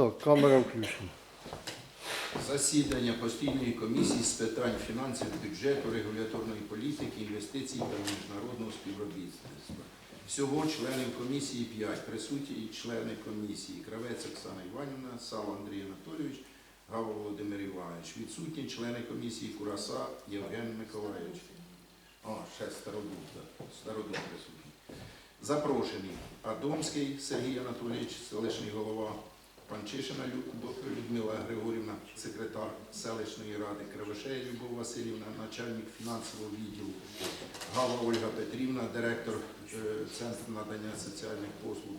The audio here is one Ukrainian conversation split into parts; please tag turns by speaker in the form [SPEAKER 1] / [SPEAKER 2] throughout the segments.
[SPEAKER 1] Так, камера включена.
[SPEAKER 2] Засідання постійної комісії з питань фінансів, бюджету, регуляторної політики, інвестицій та міжнародного співробітництва. Всього членів комісії 5. Присутні члени комісії Кравець Оксана Іванівна, Сало Андрій Анатолійович, Гава Володимир Іванович. Відсутні члени комісії Кураса Євген Миколаївич. О, ще Стародуб, так. Стародуб присутній. Запрошений Адомський Сергій Анатолійович, селищний голова Панчишина Людмила Григорівна, секретар селищної ради Кривошея Любов Васильівна, начальник фінансового відділу, Гава Ольга Петрівна, директор е, Центру надання соціальних послуг,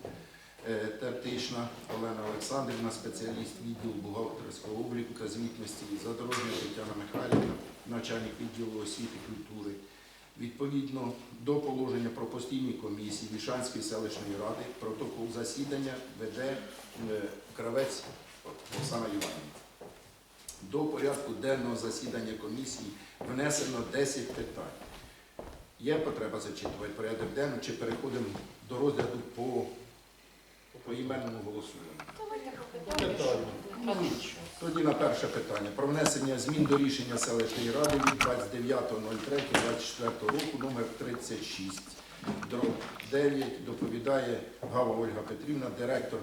[SPEAKER 2] е, Тертишна Олена Олександрівна, спеціаліст відділу бухгалтерського обліку та звітності, Задорожня Тетяна Михайлівна, начальник відділу освіти культури. Відповідно до положення про постійні комісії Вішанської селищної ради протокол засідання веде е, кравець Оксана Іванівна. До порядку денного засідання комісії внесено 10 питань. Є потреба зачитувати порядок денний чи переходимо до розгляду по поіменному голосуванню? Тоді на перше питання. Про внесення змін до рішення селищної ради від 29.03.24 року номер 36 дроб 9 доповідає Гава Ольга Петрівна, директор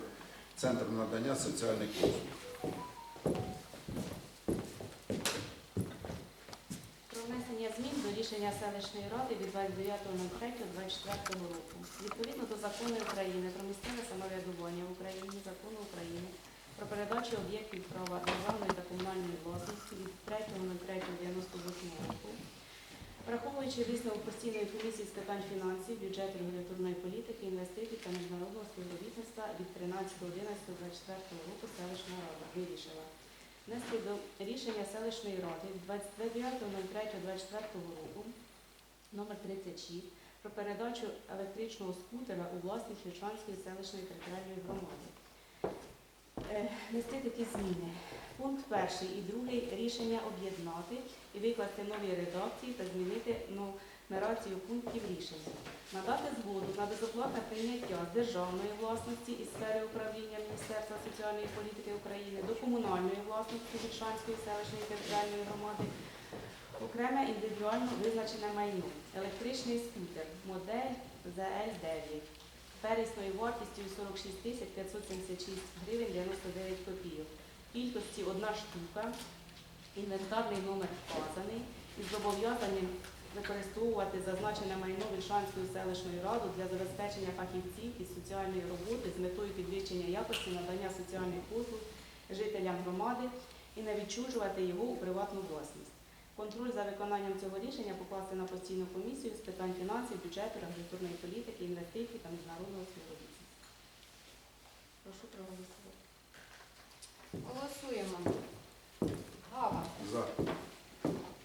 [SPEAKER 2] Центру надання соціальних послуг.
[SPEAKER 3] Про внесення змін до рішення селищної ради від 29.03.24 року. Відповідно до закону України про місцеве самоврядування в Україні, закону України про передачу об'єктів права державної та комунальної власності від 3.03.98 року, враховуючи висновок постійної комісії з питань фінансів, бюджету, регуляторної політики, інвестицій та міжнародного співробітництва від 13.11.24 року селищна рада вирішила внести до рішення селищної ради від 29.03.24 року номер 36 про передачу електричного скутера у власність Херчанської селищної територіальної громади. Е, Нести такі зміни. Пункт перший і другий рішення об'єднати і викласти нові редакції та змінити нумерацію пунктів рішення. Надати згоду на безоплатне прийняття з державної власності із сфери управління Міністерства соціальної політики України до комунальної власності Вільшанської селищної територіальної громади окреме індивідуально визначене майно, електричний скутер, модель ЗЛ-9, пересною вартістю 46 тисяч 576 гривень 99 копійок, кількості одна штука, інвентарний номер вказаний. Із зобов'язанням використовувати зазначене майно Вільшанською селищною радою для забезпечення фахівців із соціальної роботи з метою підвищення якості надання соціальних послуг жителям громади і не відчужувати його у приватну власність. Контроль за виконанням цього рішення покласти на постійну комісію з питань фінансів, бюджету, регуляторної політики, інвестицій та міжнародного співробітництва. Прошу проголосувати.
[SPEAKER 4] Голосуємо. Гава,
[SPEAKER 2] За.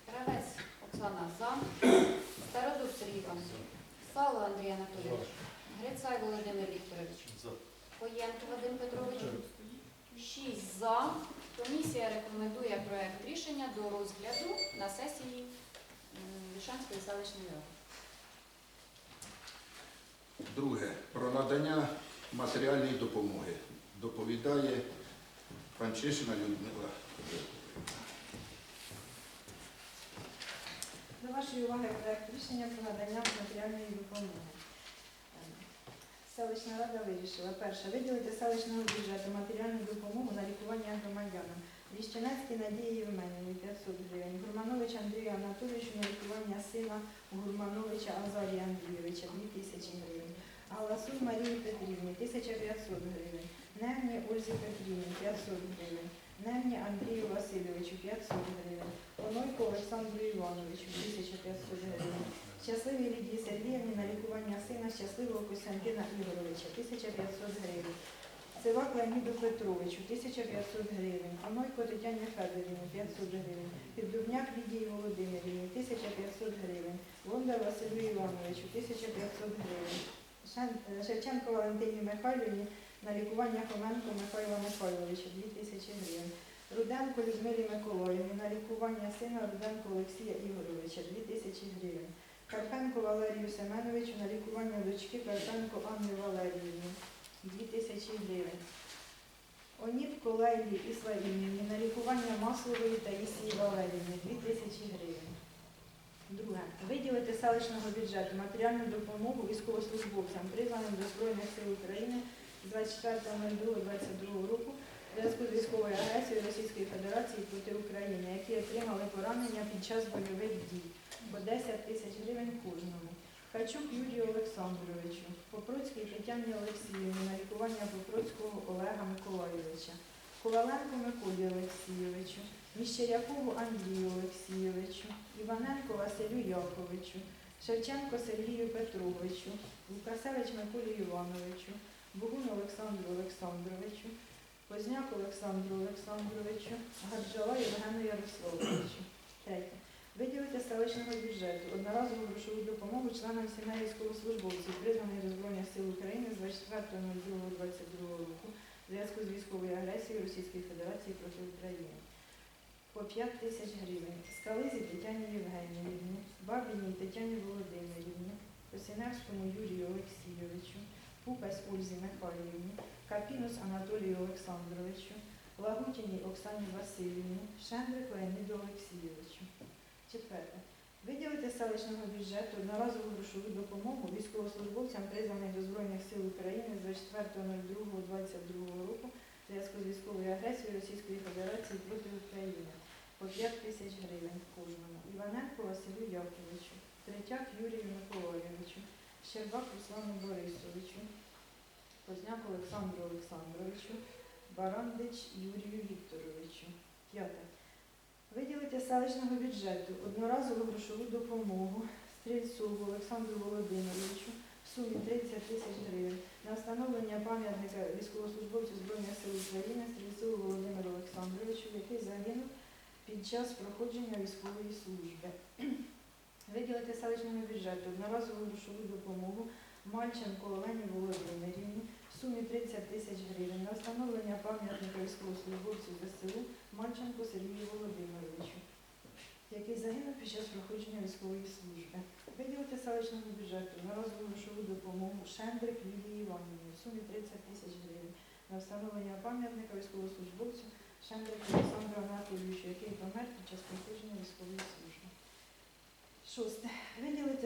[SPEAKER 4] Кравець Оксана за. Стародуб Сергій Іванович. Сало Андрій Анатолійович. Грицай Володимир Вікторович. Поєнко Вадим Петрович. Шість за. Комісія рекомендує проект рішення до розгляду на сесії м, Вішанської селищної ради.
[SPEAKER 2] Друге. Про надання матеріальної допомоги. Доповідає Панчишина Людмила.
[SPEAKER 5] До вашої уваги проект рішення про надання матеріальної допомоги. Селищна рада вирішила. Перше виділити селищного бюджету матеріальну допомогу на лікування громадянам. Ліщинецькій Надії Євменівні 500 гривень, Гурманович Андрію Анатолійовичу на лікування сина Гурмановича Азарія Андрійовича 2000 гривень, Галасуй Марії Петрівні 1500 гривень, Невні Ользі Петрівні 500 гривень, Невні Андрію Васильовичу 500 гривень, Онойко Олександру Івановичу 1500 гривень. Щасливій Лідії Сергіївні на лікування сина щасливого Костянтина Ігоровича 1500 гривень. Сивак Леоніду Петровичу 1500 гривень. Онойко Тетяні Федорівні 500 гривень. Піддубняк Лідії Володимирівні 1500 гривень. Бондар Василю Івановичу 1500 гривень. Е, Шевченко Валентині Михайлівні на лікування Хоменко Михайла Михайловича 2000 гривень. Руденко Людмилі Миколаївні на лікування сина Руденко Олексія Ігоровича 2000 гривень. Карпенко Валерію Семеновичу на лікування дочки Карпенко Анни Валеріївни 2000 гривень. Оніпко Лейлі Іслаївні на лікування Маслової Таїсії Валерівни 2 тисячі гривень. Друге. Виділити селищного бюджету матеріальну допомогу військовослужбовцям, призваним до Збройних сил України з 24.02.22 року зв'язку з військовою агресією Російської Федерації проти України, які отримали поранення під час бойових дій по 10 тисяч гривень кожному. Ткачук Юрію Олександровичу, Попроцькій Тетяні Олексіївні на лікування Попроцького Олега Миколайовича, Коваленко Миколі Олексійовичу, Міщерякову Андрію Олексійовичу, Іваненко Василю Яковичу, Шевченко Сергію Петровичу, Лукасевич Миколі Івановичу, Богун Олександру Олександровичу, Позняк Олександру Олександровичу, Гарджала Євгену Ярославовичу. Третє. Виділити селищного бюджету одноразову грошову допомогу членам сімей військовослужбовців, призваних до Збройних сил України з 24.02.22 року в зв'язку з військовою агресією Російської Федерації проти України. По 5 тисяч гривень. Скализі Тетяні Євгенівні, Бабіній Тетяні Володимирівні, Косиневському Юрію Олексійовичу, Пукась Ользі Михайлівні, Капінус Анатолію Олександровичу, Лагутіній Оксані Васильівні, Шендрик Леоніду Олексійовичу. Четверте. Виділити з селищного бюджету одноразову грошову допомогу військовослужбовцям, призваних до Збройних сил України з 24.02.22 року в зв'язку з військовою агресією Російської Федерації проти України по 5 тисяч гривень кожному. Іваненко Василю Яковичу, Третяк Юрію Миколайовичу, Щербак Руслану Борисовичу, Позняк Олександру Олександровичу, Барандич Юрію Вікторовичу. П'яте. Виділити селищного бюджету одноразову грошову допомогу Стрільцову Олександру Володимировичу в сумі 30 тисяч гривень на встановлення пам'ятника військовослужбовцю Збройних сил України Стрільцову Володимиру Олександровичу, який загинув під час проходження військової служби. Виділити з селищного бюджету одноразову грошову допомогу Мальченко Олені Володимирівні в сумі 30 тисяч гривень на встановлення пам'ятника військовослужбовцю ЗСУ Мальченко Сергію Володимировичу, який загинув під час проходження військової служби. Виділити з селищного бюджету на грошову допомогу Шендрик Лілії Іванівні в сумі 30 тисяч гривень на встановлення пам'ятника військовослужбовцю Шендрику Олександру Анатолійовичу, який помер під час проходження військової служби. Шосте.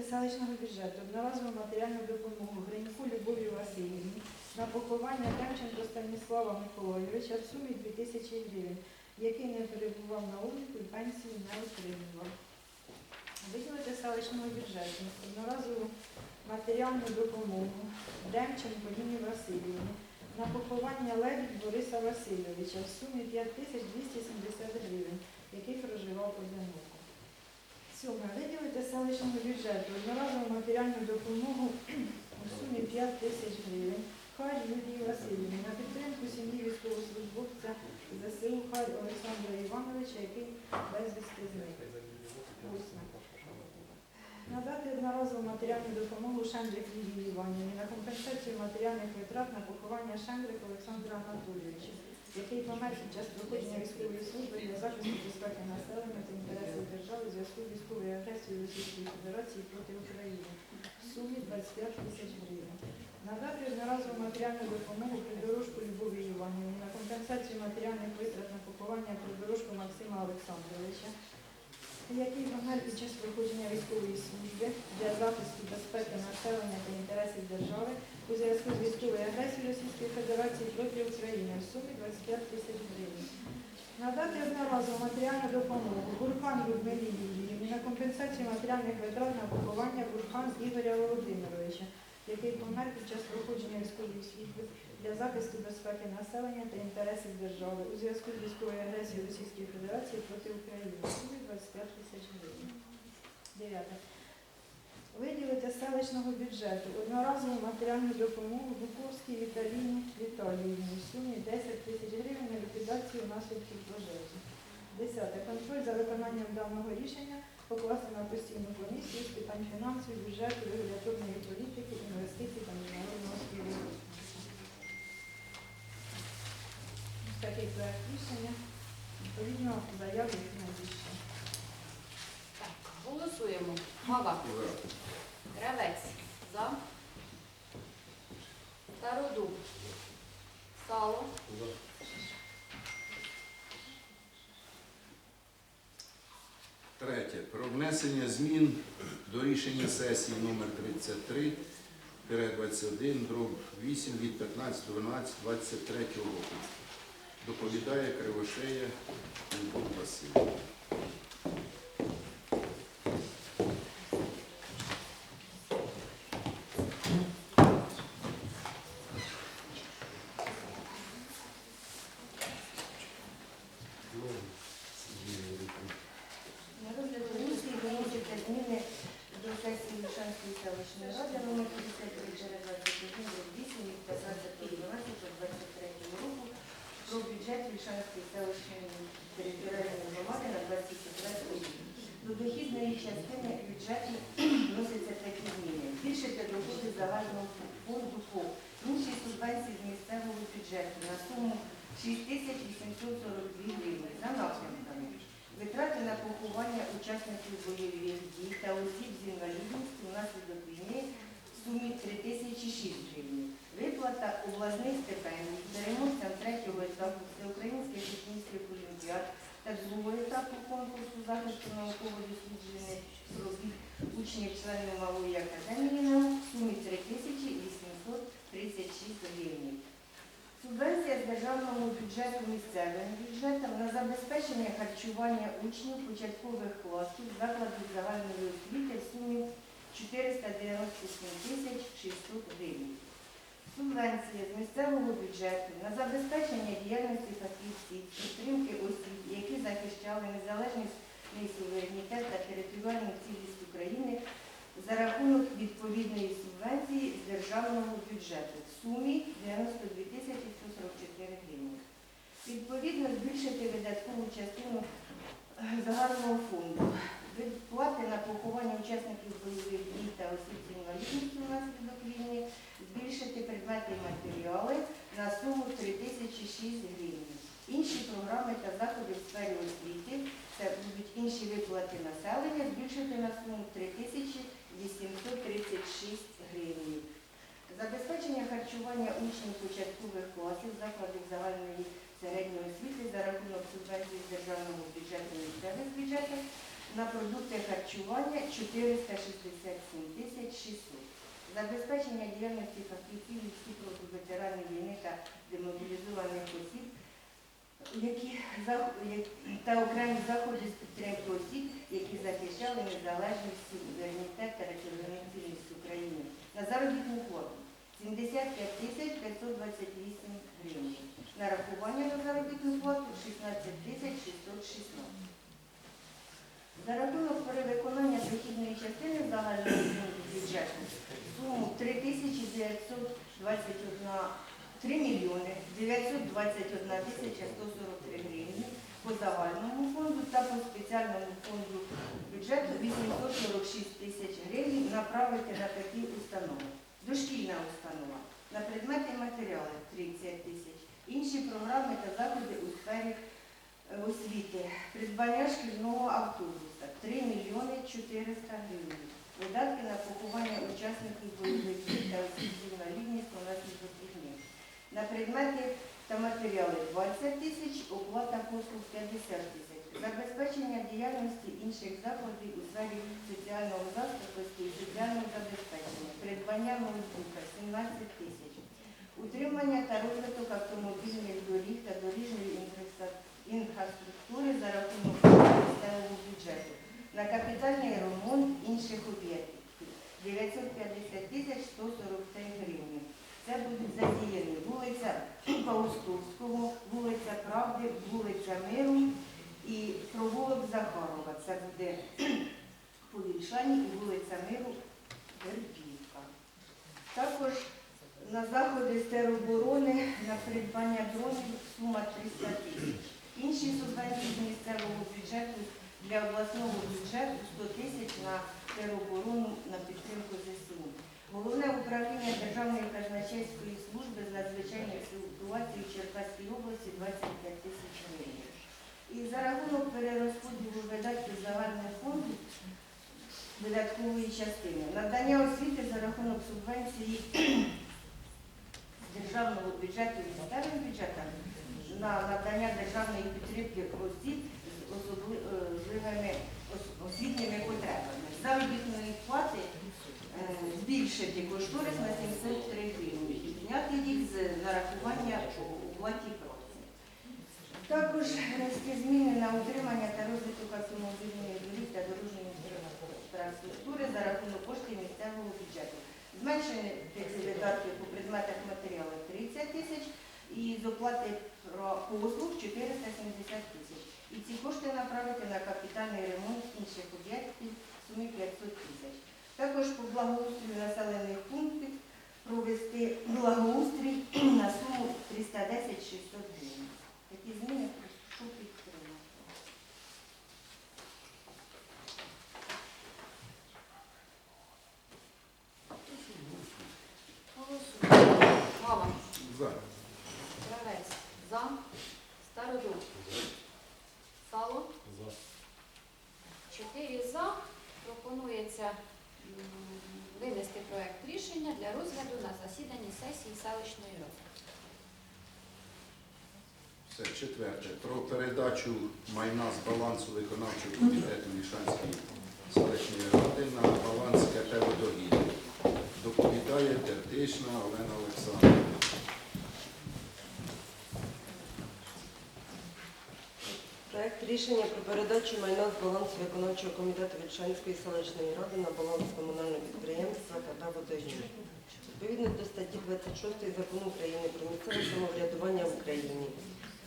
[SPEAKER 5] Селищного бюджету одноразову матеріальну допомогу Гриньку Любові Васильівні на поховання Демченко Станіслава Миколайовича в сумі 2000 гривень, який не перебував на обліку і пенсію не отримував. Виділити селищного бюджету одноразову матеріальну допомогу Демченко Ніні Васильівні на поховання Лебідь Бориса Васильовича в сумі 5270 гривень, який проживав одиноко. Селищного бюджету. Одноразову матеріальну допомогу у сумі 5 тисяч гривень. Харь Юлії Васильівні. На підтримку сім'ї військовослужбовця ЗСУ Харь Олександра Івановича, який безвісти зник. Надати одноразову матеріальну допомогу Шендрик Лілії Іванівні на компенсацію матеріальних витрат на поховання Шендрика Олександра Анатолійовича, який помер під час проходження військової служби для захисту безпеки населення та інтересів держави у зв'язку з військовою агресією Російської Федерації проти України? В сумі 25 тисяч гривень. Надати одноразову матеріальну допомогу придорожку Любові Іванівні на компенсацію матеріальних витрат на поховання придорожку Максима Олександровича, який помер під час проходження військової служби для захисту безпеки населення та інтересів держави у зв'язку з військовою агресією Російської Федерації проти України в сумі 25 тисяч гривень. Надати одноразову матеріальну допомогу Бурхан Людмилі Юріївні на компенсацію матеріальних витрат на поховання Бурхан Ігоря Володимировича, який помер під час проходження військової служби для захисту безпеки населення та інтересів держави у зв'язку з військовою агресією Російської Федерації проти України сумі 25 тисяч гривень. Дев'яте. Виділити селищного бюджету одноразову матеріальну допомогу Буковській Віталіні Віталіївні в сумі 10 тисяч гривень на ліквідацію наслідків пожежі. Десяте. Контроль за виконанням даного рішення покласти на постійну комісію з питань фінансів, бюджету, регуляторної політики, інвестицій та міжнародного співробітництва. Ось Такий проект рішення. Відповідно, заяви які надійшли.
[SPEAKER 4] Так, голосуємо. Гава.
[SPEAKER 2] Ура.
[SPEAKER 4] Кравець. За. Стародуб. Сало.
[SPEAKER 2] Про внесення змін до рішення сесії номер 33 21 дроб 8 від 15.12.23 року. Доповідає Кривошея Любов Васильівна.
[SPEAKER 1] На розгляд комісії виносяться зміни до сесії Лучанської селищної ради номер 53 через 21 до 8 від 15.12.23 року про бюджет Лучанської селищної територіальної громади на 24 рік. До дохідної частини бюджету вносяться такі зміни. Збільшити доходи загального фонду по інші субвенції з місцевого бюджету на суму 6842 гривні за напрямками. Витрати на поховання учасників бойових дій та осіб з інвалідністю внаслідок війни в сумі 3006 гривень. Виплата обласних стипендій переможцям третього етапу Всеукраїнських технічних олімпіад та другого етапу конкурсу захисту науково-досліджених робіт учнів членів Малої академії в сумі 3836 гривень. Субвенція з державного бюджету місцевим бюджетам на забезпечення харчування учнів початкових класів закладів загальної освіти в сумі 497 тисяч 600 гривень. Субвенція з місцевого бюджету на забезпечення діяльності фахівців, підтримки осіб, які захищали незалежність і суверенітет та територіальну цілість України за рахунок відповідної субвенції з державного бюджету в сумі 92 тисячі 144 гривні. Відповідно, збільшити видаткову частину е, загального фонду. Виплати на поховання учасників бойових дій та осіб з інвалідністю внаслідок війни, збільшити предмети і матеріали на суму 3006 гривень. Інші програми та заходи в сфері освіти, це будуть інші виплати населення, збільшити на суму 3836 гривень. Забезпечення харчування учнів початкових класів закладів загальної середньої освіти за рахунок субвенцій з державного бюджету місцевих бюджетів на продукти харчування 467 тисяч 600. Забезпечення діяльності фахівців і ветеранів війни та демобілізованих осіб, які та окремі заходи з підтримки осіб, які захищали незалежність, суверенітет та територіальну цілісність України на заробітну плату 75 тисяч 528 гривень. Нарахування на заробітну плату 16 тисяч 616. За перевиконання дохідної частини загального бюджету суму 3 тисячі 921 3 мільйони 921 тисяча 143 гривні по загальному фонду та по спеціальному фонду бюджету 846 тисяч гривень направити на такі установи. Дошкільна установа на предмети і матеріали 30 тисяч. Інші програми та заходи у сфері освіти. Придбання шкільного автобуса 3 мільйони 400 гривень. Видатки на поховання учасників бойових та осіб з інвалідністю внаслідок війни. На предмети та матеріали 20 тисяч, оплата послуг 50 тисяч. Забезпечення діяльності інших заходів у сфері соціального захисту і соціального забезпечення. Придбання ноутбука 17 тисяч. Утримання та розвиток автомобільних доріг та інфраструктури інфраструктури за рахунок місцевого бюджету на капітальний ремонт інших об'єктів 950 тисяч 143 гривні. Це будуть задіяні вулиця Паустовського, вулиця Правди, вулиця Миру і провулок Захарова. Це буде Повільшані і вулиця Миру Вербівка. Також на заходи з тероборони на придбання дронів сума 300 тисяч. Інші субвенції з місцевого бюджету для обласного бюджету 100 тисяч на тероборону на підтримку ЗСУ. Головне управління Державної казначейської служби з надзвичайних ситуацій в Черкаській області 25 тисяч гривень. І за рахунок перерозподілу видатків загального фонду видаткової частини. Надання освіти за рахунок субвенції державного бюджету і місцевим бюджетам на надання державної підтримки осіб особливими освітніми потребами. Заробітної плати е, збільшити кошторис на 703 гривні і підняти їх з нарахування у платі праці. Також внести зміни на утримання та розвиток автомобільної доріг та дорожньої інфраструктури за рахунок коштів місцевого бюджету. Зменшення цих видатків по предметах матеріалів 30 тисяч і з оплати про послуг 470 тисяч. І ці кошти направити на капітальний ремонт інших об'єктів в сумі 500 тисяч. Також по благоустрою населених пунктів провести благоустрій на суму 310 600 гривень. Такі зміни прошу підтримати.
[SPEAKER 4] Голосуємо. Мова.
[SPEAKER 2] За.
[SPEAKER 4] Кравець. За. Стародуб. Сало. Чотири за. Пропонується м, винести проект рішення для розгляду на засіданні сесії селищної ради.
[SPEAKER 2] Все, четверте. Про передачу майна з балансу виконавчого комітету Мішанської селищної ради на баланс КП «Водогін». Доповідає Тертишна Олена Олександрівна.
[SPEAKER 6] Проект рішення про передачу майна з балансу виконавчого комітету Вільшанської селищної ради на баланс комунального підприємства КП «Водогін». Відповідно до статті 26 Закону України про місцеве самоврядування в Україні,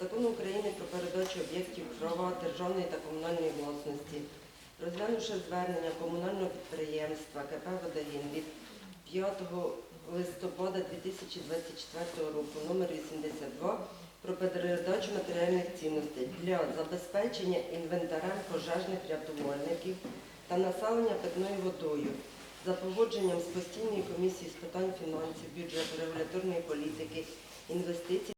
[SPEAKER 6] Закону України про передачу об'єктів права державної та комунальної власності, розглянувши звернення комунального підприємства КП «Водогін» від 5 листопада 2024 року номер 82 про передачу матеріальних цінностей для забезпечення інвентарем пожежних рятувальників та населення питною водою за погодженням з постійної комісії з питань фінансів, бюджету, регуляторної політики, інвестицій